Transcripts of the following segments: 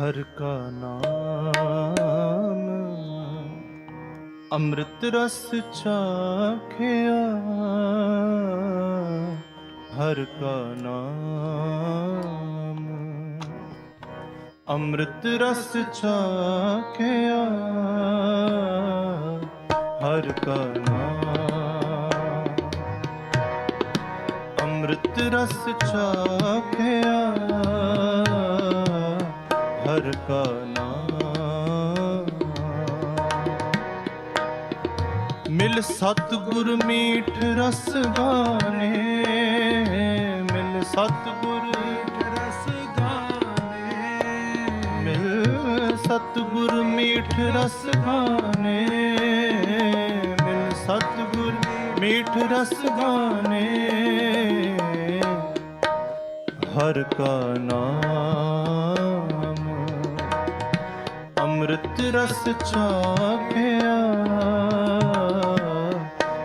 ਹਰ ਕਾ ਨਾਮ ਅੰਮ੍ਰਿਤ ਰਸ ਚਾਖਿਆ ਹਰ ਕਾ ਨਾਮ ਅੰਮ੍ਰਿਤ ਰਸ ਚਾਖਿਆ ਹਰ ਕਾ ਨਾਮ ਅੰਮ੍ਰਿਤ ਰਸ ਚਾਖਿਆ ਹਰ ਕਾ ਨਾਮ ਮਿਲ ਸਤਿਗੁਰ ਮੀਠ ਰਸ ਗਾਣੇ ਮਿਲ ਸਤਿਗੁਰ ਮੀਠ ਰਸ ਗਾਣੇ ਮਿਲ ਸਤਿਗੁਰ ਮੀਠ ਰਸ ਗਾਣੇ ਮਿਲ ਸਤਿਗੁਰ ਮੀਠ ਰਸ ਗਾਣੇ ਹਰ ਕਾ ਨਾਮ ਅਮਿਤ ਰਸ ਚਾਖਿਆ।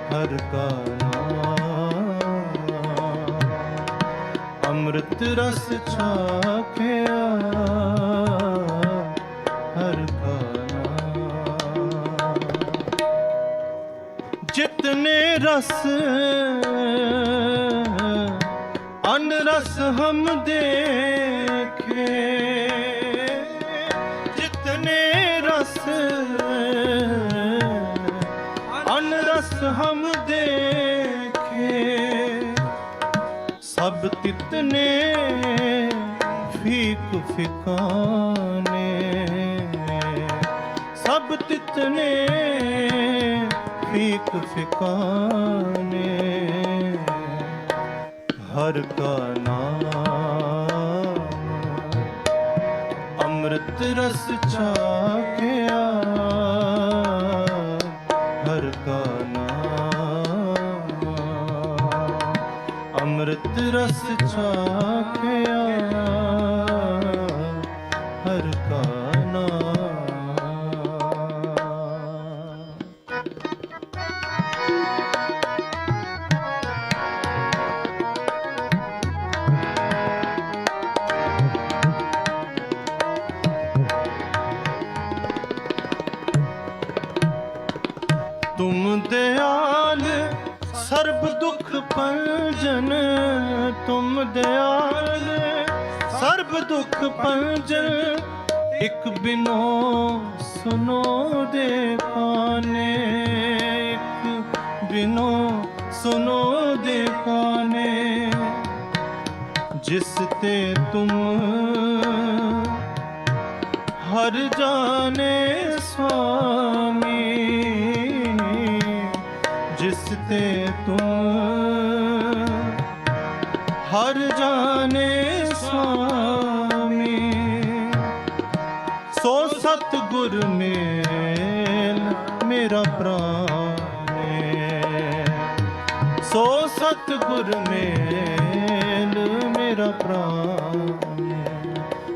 ਹਰ ਕਾ ਅੰਮ੍ਰਿਤ ਰਸ ਚਾਖਿਆ। ਹਰ ਕਾ ਜਿਤਨੇ ਰਸ ਅਨ ਰਸ ਹਮ ਦੇਖੇ। ਸਭ ਤਿਤਨੇ ਫੀਕ ਫਿਕਾਨੇ। ਸਭ ਤਿਤਨੇ ਫੀਕ ਫਿਕਾਨੇ। ਹਰ ਕਾ ਨਾਮ ਅੰਮ੍ਰਿਤ ਰਸ ਚਾਖ ਰਸ ਛਾ ਪੰਜਨ ਇੱਕ ਬਿਨੋ ਸੁਨੋ ਦੇ ਪਾਨੇ ਇੱਕ ਬਿਨੋ ਸੁਨੋ ਦੇ ਪਾਨੇ ਜਿਸ ਤੇ ਤੁਮ ਹਰ ਜਾਣੇ ਸੁਆਮੀ, ਜਿਸ ਤੇ ਸਤਿਗੁਰ ਮੇਲ, ਮੇਰਾ ਪ੍ਰਾਨੇ ਸੋ ਸਤਿਗੁਰ ਮੇਲ, ਮੇਰਾ ਪ੍ਰਾਨੇ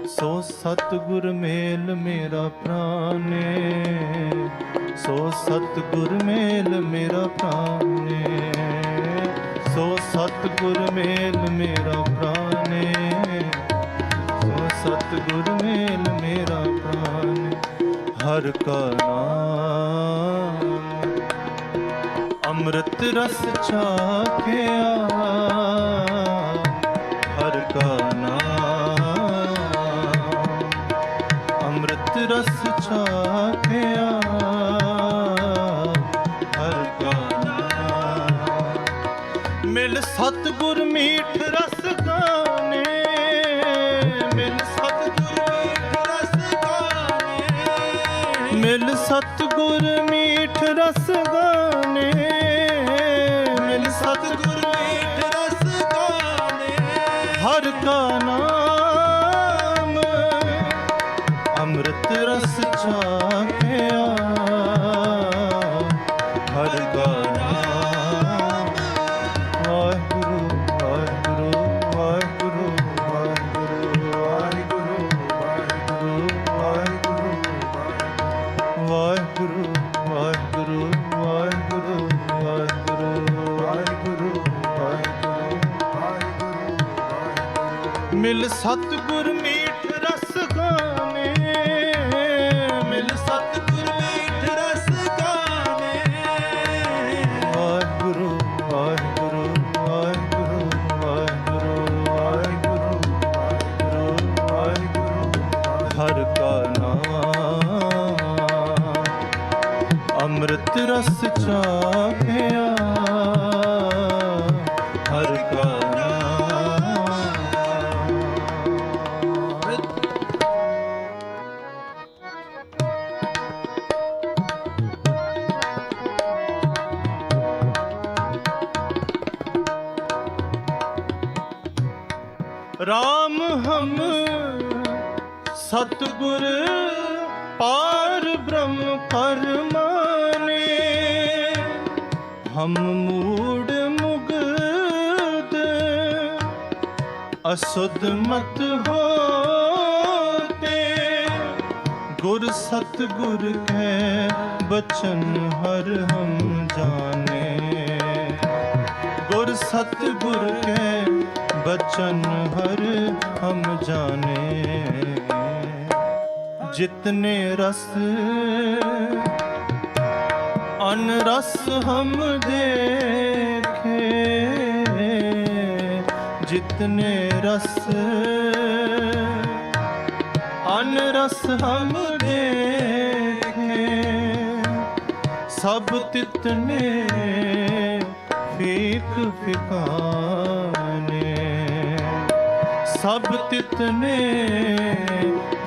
ਸੋ ਸਤਿਗੁਰ ਮੇਲ, ਮੇਰਾ ਪ੍ਰਾਨੇ ਸੋ ਸਤਿਗੁਰ ਮੇਲ, ਮੇਰਾ ਪ੍ਰਾਨੇ ਸੋ ਸਤਿਗੁਰ ਮੇਲ, ਮੇਰਾ ਪ੍ਰਾਨੇ ਸੋ ਸਤਿਗੁਰ ਮੇਲ, ਮੇਰਾ ਪ੍ਰਾਨ ਹਰ ਕਾ ਨਾਮ। ਅੰਮ੍ਰਿਤ ਰਸ ਚਾਖਿਆ ਹਰ ਕਾ ਨਾਮ। ਅੰਮ੍ਰਿਤ ਰਸ ਚਾਖਿਆ ਰਾਮ ਹਮ ਸਤਗੁਰ ਪਾਰ ਬ੍ਰਹਮ ਪਰਮਾਨੇ। ਹਮ ਮੂੜ ਮੁਗਦ ਅਸੁਧ ਮਤ ਹੋਤੇ। ਗੁਰ ਸਤਗੁਰ ਕੈ ਬਚਨ ਹਰ ਹਮ ਜਾਣੇ। ਗੁਰ ਸਤਿਗੁਰ ਕੈ ਬਚਨ ਹਰ ਹਮ ਜਾਣੇ ਜਿਤਨੇ ਰਸ ਅਨ ਰਸ ਹਮ ਦੇਖੇ ਜਿਤਨੇ ਰਸ ਅਨ ਰਸ ਹਮ ਦੇਖੇ ਸਭ ਤਿਤਨੇ ਫੀਕ ਫਿਕਾਨੇ ਸਭ ਤਿਤਨੇ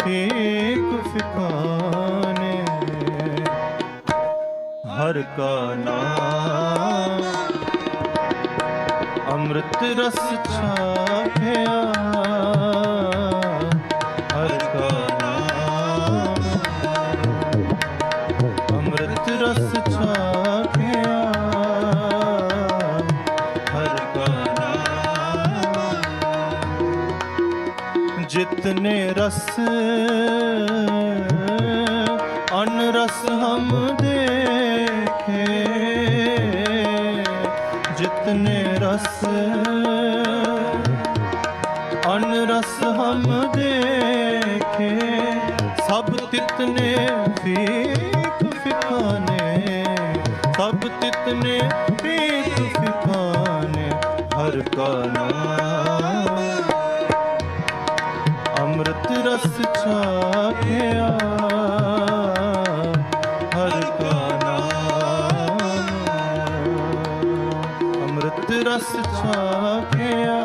ਫੀਕ ਫਿਕਾਨੇ ਹਰ ਕਾ ਨਾਮ ਅੰਮ੍ਰਿਤ ਰਸ ਛਾਪਿਆ। ਨਾਮ ਜਿਤਨੇ ਰਸ। ਅਨ ਰਸ ਹਮ ਦੇਖੇ। ਜਿਤਨੇ ਰਸ। ਅਨ ਰਸ ਹਮ ਦੇਖੇ। ਸਭ ਤਿਤਨੇ ਫੀਕ ਰਸ ਛਾਕਿਆ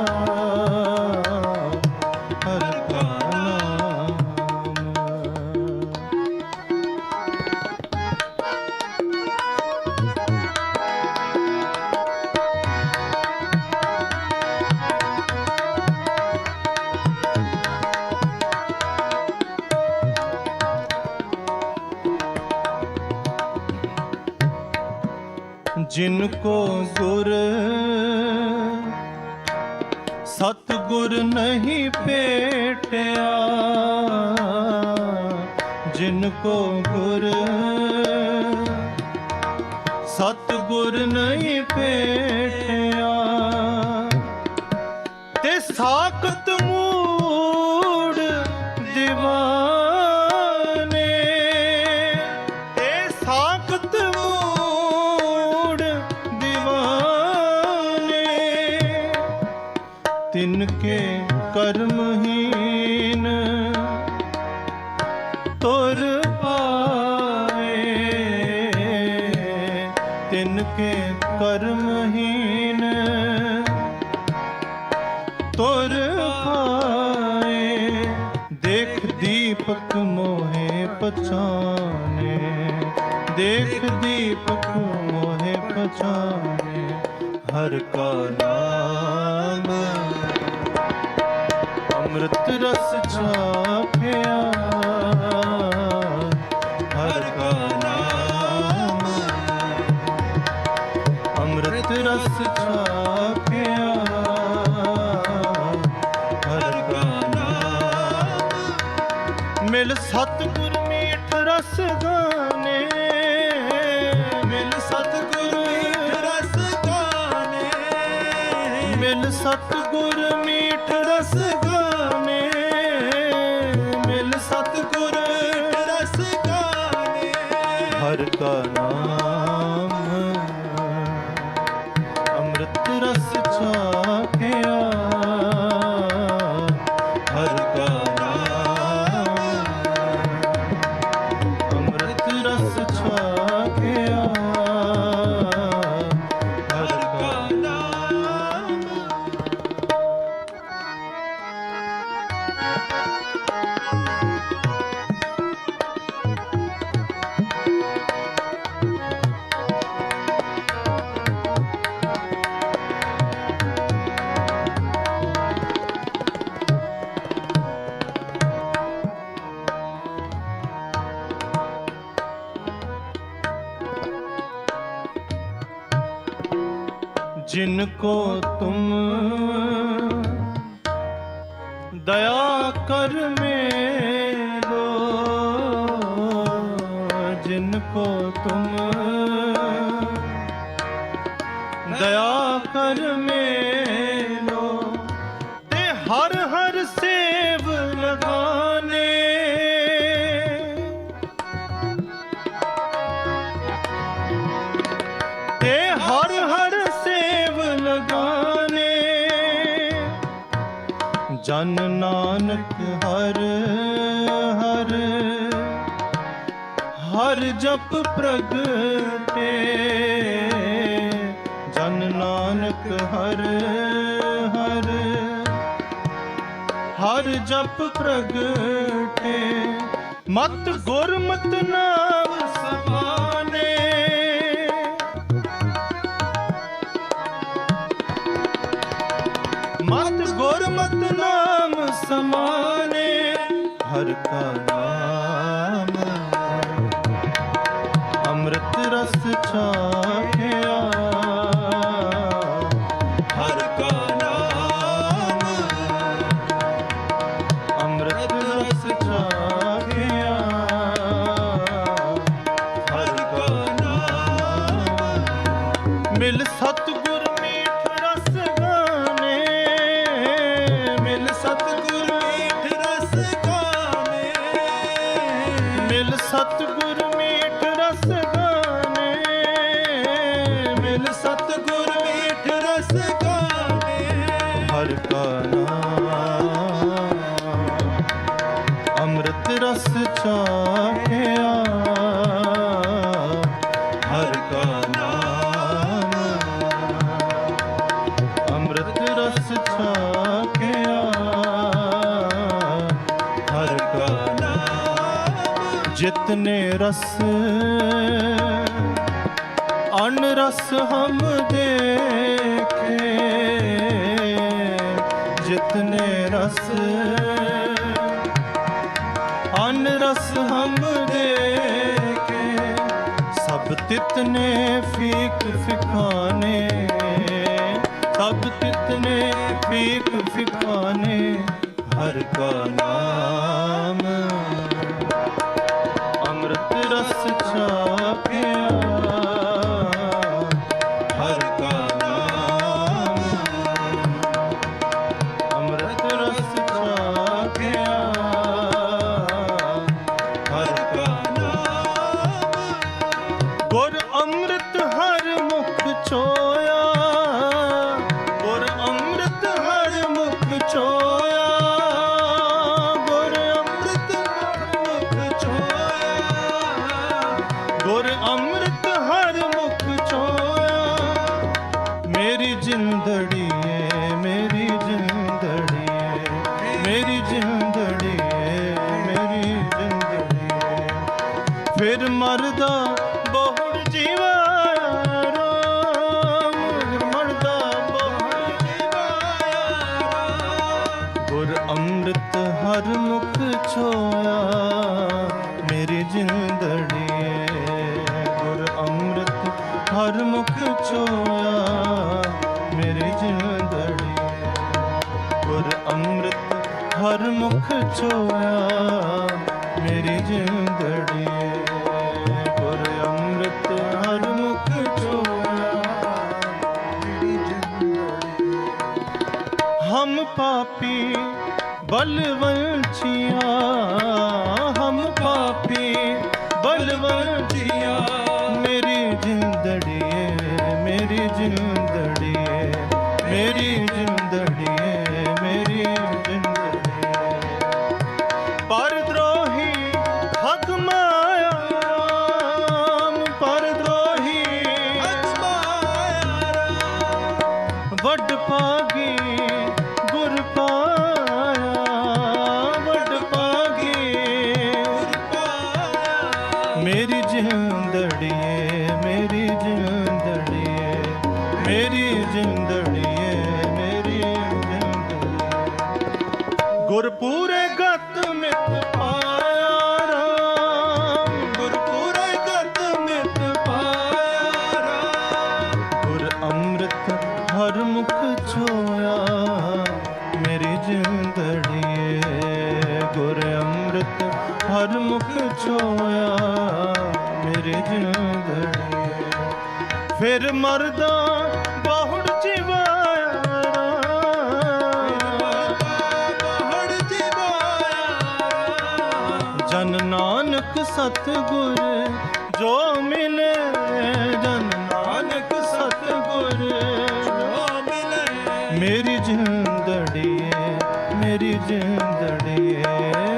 ਹਰ ਕਾ ਨਾਮ ਜਿਨ ਗੁਰ ਨਹੀਂ ਭੇਟਿਆ ਜਿਨ ਕੋ ਗੁਰ ਸਤ ਗੁਰ ਨਹੀਂ ਭੇਟਿਆ ਤੇ ਸਾਖਤ ਤਿਨ ਕੇ ਕਰਮਹੀਨ ਤੁਰ ਪਾਏ ਦੇਖ ਦੀਪਕ ਮੋਹੇ ਪਛਾਨੇ ਦੇਖ ਦੀਪਕ ਮੋਹੇ ਪਛਾਨੇ ਹਰ ਕਾ ਨਾਮ ਅੰਮ੍ਰਿਤ ਰਸ ਛਾਪਿਆ। ਅੰਮ੍ਰਿਤ ਰਸ ਛਾਪਿਆ। ਹਰ ਕਾ ਨਾਮ ਮਿਲ ਸਤਿਗੁਰ ਮੀਠ ਰਸ ਗਾਨੇ ਮਿਲ ਸਤਿਗੁਰ ਮੀਠ ਰਸ ਗਾਨੇ ਮਿਲ ਸਤਿਗੁਰ जिनको तुम दया कर मेरो जिनको तुम ਜਨ ਨਾਨਕ ਹਰ ਹਰ ਹਰ ਜਪ ਪ੍ਰਗਟੇ ਜਨ ਨਾਨਕ ਹਰ ਹਰ ਹਰ ਜਪ ਪ੍ਰਗਟੇ ਮਤ ਗੁਰਮਤ ਨਾ ਸਮਾਨੇ ਹਰ ਕਾ ਨਾਮ ਅੰਮ੍ਰਿਤ ਰਸ ਛਾਕਿਆ ਹਰ ਕਾ ਨਾਮ ਅੰਮ੍ਰਿਤ ਰਸ ਛਾਕਿਆ ਹਰ ਕਾ ਨਾਮ ਮਿਲ ਸਤਿਗੁਰ ਮੀਠ ਰਸ ਗਾਣੇ ਮਿਲ ਸਤਿਗੁਰ ਮਿਲ ਨਾਮ ਜਿਤਨੇ ਰਸ ਅਨ ਰਸ ਹਮ ਦੇਖੇ। ਜਿਤਨੇ ਰਸ ਅਨ ਰਸ ਹਮ ਦੇਖੇ। ਸਭ ਤਿਤਨੇ ਫੀਕ ਫਿਕਾਨੇ ਸਭ ਤਿਤਨੇ ਫੀਕ ਫਿਕਾਨੇ ਹਰ ਕਾ ਰਸ ਜਿੰਦੜੀ ਹਰ ਛੋਇਆ ਮੇਰੀ ਜਿੰਦੜੀ ਗੁਰ ਅੰਮ੍ਰਿਤ ਹਰ ਮੁਖ ਛੋਇਆ ਮੇਰੀ ਜਿੰਦੜੀ ਹਮ ਪਾਪੀ ਬਲਵੰਚੀਆਂ ਫਿਰ ਮਰਦਾ ਬਹੁੜ ਜਿਵਾਇਆ। ਬਹੁੜ ਜਨ ਨਾਨਕ ਸਤਿਗੁਰ ਜੋ ਮਿਲੇ, ਜਨ ਨਾਨਕ ਸਤਿਗੁਰ ਜੋ ਮਿਲੇ। ਮੇਰੀ ਜਿੰਦੜੀਏ ਮੇਰੀ ਜਿੰਦੜੀਏ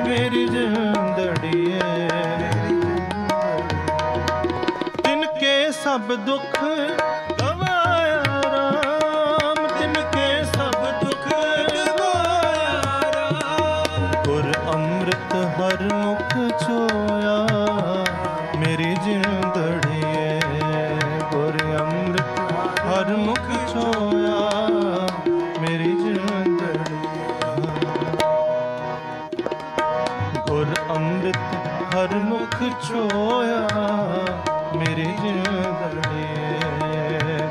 ਮੇਰੀ ਜਿੰਦੜੀਏ ਤਿਨ ਕੇ ਸਭ ਦੁੱਖ ਗੁਰ ਅੰਮ੍ਰਿਤ ਹਰ ਮੁਖ ਛੋਇਆ, ਮੇਰੇ ਜਿੰਦੜੀਏ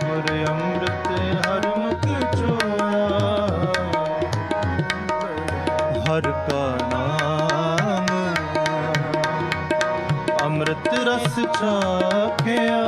ਗੁਰ ਅੰਮ੍ਰਿਤ ਹਰ ਮੁਖ ਛੋਇਆ। ਹਰ ਕਾ ਨਾਮ ਅੰਮ੍ਰਿਤ ਰਸ ਚਾਖਿਆ